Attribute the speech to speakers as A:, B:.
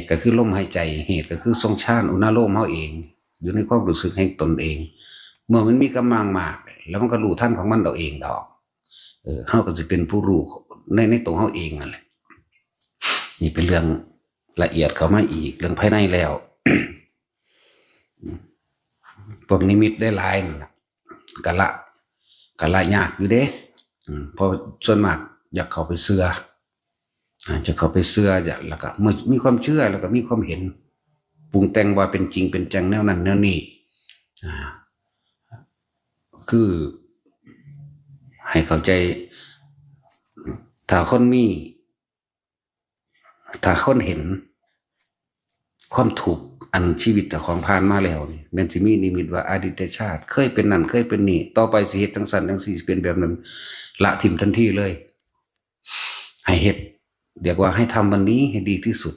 A: ตุก็คือลมหายใจ เหตุก็คือทรงชาติอุณาโลมเฮาเอง อยู่ในความรู้สึกให้ตนเอง เมื่อมันมีกำลังมาก แล้วมันก็รู้ท่านของมันเราเองดอกเออเฮาก็จะเป็นผู้รู้ในในตัวเฮาเองนั่นแหละนี่เป็นเรื่องละเอียดเข้ามาอีก เรื่องภายในแล้วพวกนิมิตได้ลายนั่นละกะละกะละยากอยู่เด้เพราะส่วนมากอยากเข้าไปเสืออ่า จะเข้าไปเสืออยากแล้วก็เมื่อมีความเชื่อแล้วก็มีความเห็นปรุงแต่งว่าเป็นจริงเป็นจังแนวนั้นแนวนี้อ่าคือให้เข้าใจ ถ้าคนมี ถ้าคนเห็น ความถูกอันชีวิตจากของผ่านมาแล้วนี่แมนสิมีนิมิตว่าอดีตชาติ เคยเป็นนั่นเคยเป็นนี่ ต่อไปสิเฮ็ดจังสันจังสี่เป็นแบบนั้น ละทิมทันทีเลย ให้เฮ็ด เรียกว่าให้ทำวันนี้ให้ดีที่สุด